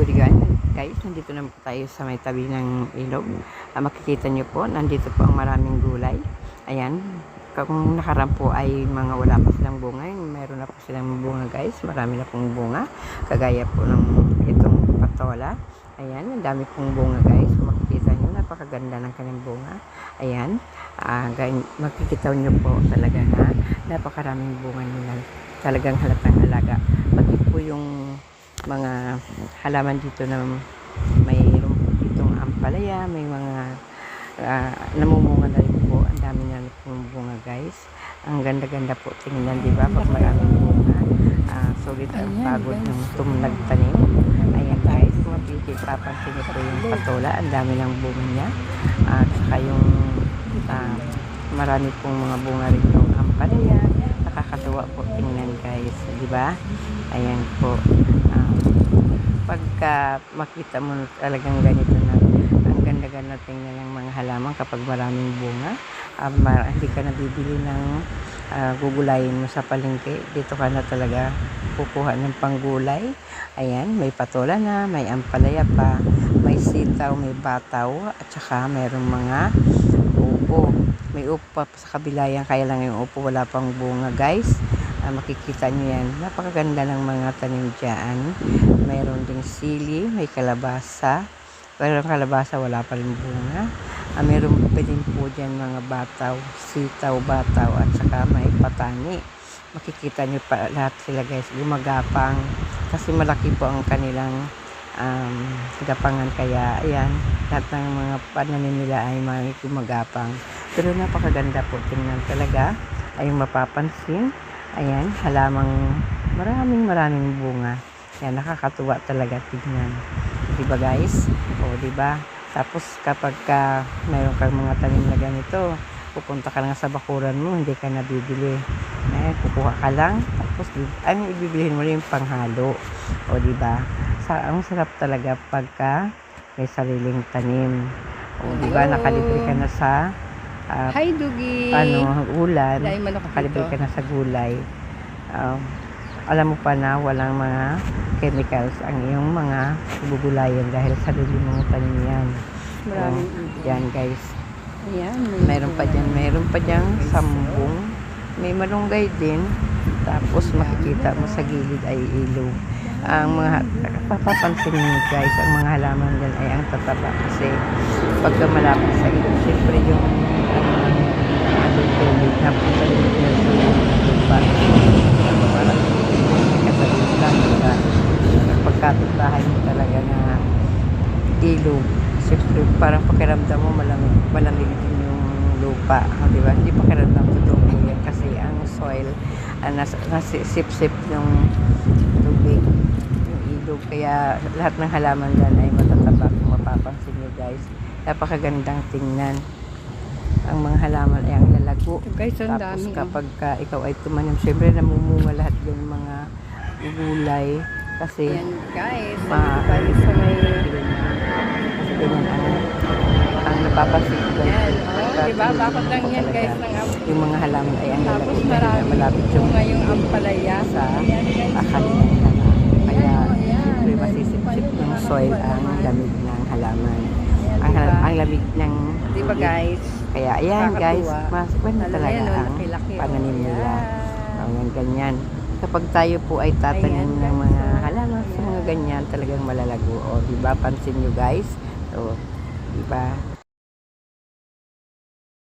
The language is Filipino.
good guys. Guys, nandito naman po tayo sa may tabi ng ilog. Ah, makikita nyo po, nandito po ang maraming gulay. Ayan, kung nakaraan po ay mga wala pa silang bunga, meron na po silang bunga guys. Marami na pong bunga. Kagaya po ng itong patola. Ayan, ang dami pong bunga guys. Kung makikita nyo, napakaganda ng kanyang bunga. Ayan, ah, makikita nyo po talaga na napakaraming bunga nila. Talagang halatang halaga. Pati po yung mga halaman dito na mayroon po ditong ampalaya, may mga ah, namumunga na rin po. Ang dami na rin bunga guys. Ang ganda-ganda po tingnan, di ba? Pag maraming bunga. Ah, solid ang pagod ng tumlag tanim. Ayan guys, kung mapipapansin niyo po yung patola, ang dami ng bunga niya. At saka yung ah, marami pong mga bunga rin yung ampalaya. Nakakatuwa po tingnan guys, di ba? Ayan po. Ah, pagka makita mo talagang ganito na ang ganda-ganda tingnan ng mga halaman kapag maraming bunga ah, ma- hindi ka nabibili ng ah, gugulayin mo sa palengke. Dito ka na talaga kukuha ng panggulay. Ayan may patola na may ampalaya pa may sitaw may bataw at saka mayroong mga upo. May upo pa sa kabila kaya lang yung upo wala pang bunga guys Ah, makikita nyo yan napakaganda ng mga tanim dyan mayroon ding sili, may kalabasa. Pero ang kalabasa wala pa rin bunga. Ah, meron pa din po dyan mga bataw, sitaw, bataw, at saka may patani. Makikita nyo pa lahat sila guys, gumagapang. Kasi malaki po ang kanilang um, gapangan. Kaya ayan, lahat ng mga pananim nila ay may gumagapang. Pero napakaganda po tingnan talaga. Ay mapapansin. Ayan, halamang maraming maraming bunga. Yan, nakakatuwa talaga tignan. Di ba guys? O, di ba? Tapos kapag ka mayroon kang mga tanim na ganito, pupunta ka lang sa bakuran mo, hindi ka nabibili. Eh, kukuha ka lang, tapos ano ibibilihin mo rin yung panghalo. O, di ba? Sa, ang sarap talaga pagka may sariling tanim. O, di ba? Nakalibre ka na sa ah, Hi, Dugi! ano, ulan. Dahil manok ka na sa gulay. Um, alam mo pa na walang mga chemicals ang iyong mga gugulayan dahil sarili mong tanim yan. Maraming So, ibon. yan guys. Ayan. Meron pa dyan, meron pa dyan sambong. May malunggay din. Tapos makikita mo sa gilid ay ilog. Ang mga, papapansin niyo guys, ang mga halaman dyan ay ang tataba. Kasi pagka malapit sa ilog, syempre yung napunta yun sa lupa. Parang kasalit lang. Mo talaga na ilog, syempre parang pakiramdam mo malamig, malamig din yung lupa, ah, di ba? Hindi pakiramdam totoo po yan kasi ang soil, uh, nas, nasisip-sip yung tubig, yung ilog. Kaya lahat ng halaman dyan ay matataba kung mapapansin nyo guys. Napakagandang tingnan. Ang mga halaman ay ang lalago. Guys, ang Tapos dami. oh. kapag ka ikaw ay tumanim, syempre namumunga lahat yung mga gulay kasi Ayan, guys. Ma- tayo sa may... kasi ganyan ang, ang napapansin ko guys. Ayan, pagka oh, diba? Bakit lang yan, guys, ng am- Yung mga halaman ay ang Tapos lalaki marami malapit yung bunga yung ampalaya. sa Ayan, guys. na nga. Kaya oh, Meron masisip-sip ng soil ang halaman. lamig ng halaman. Ang, diba? ang lamig ng Di ba, guys? Kaya ayan guys, mas Alam talaga yan, ang oh. pananim nila. Ayan, ganyan. Kapag tayo po ay tatanim Ayan, ng mga halaman sa mga ganyan, talagang malalago. O, di ba? Pansin nyo guys. So, di ba?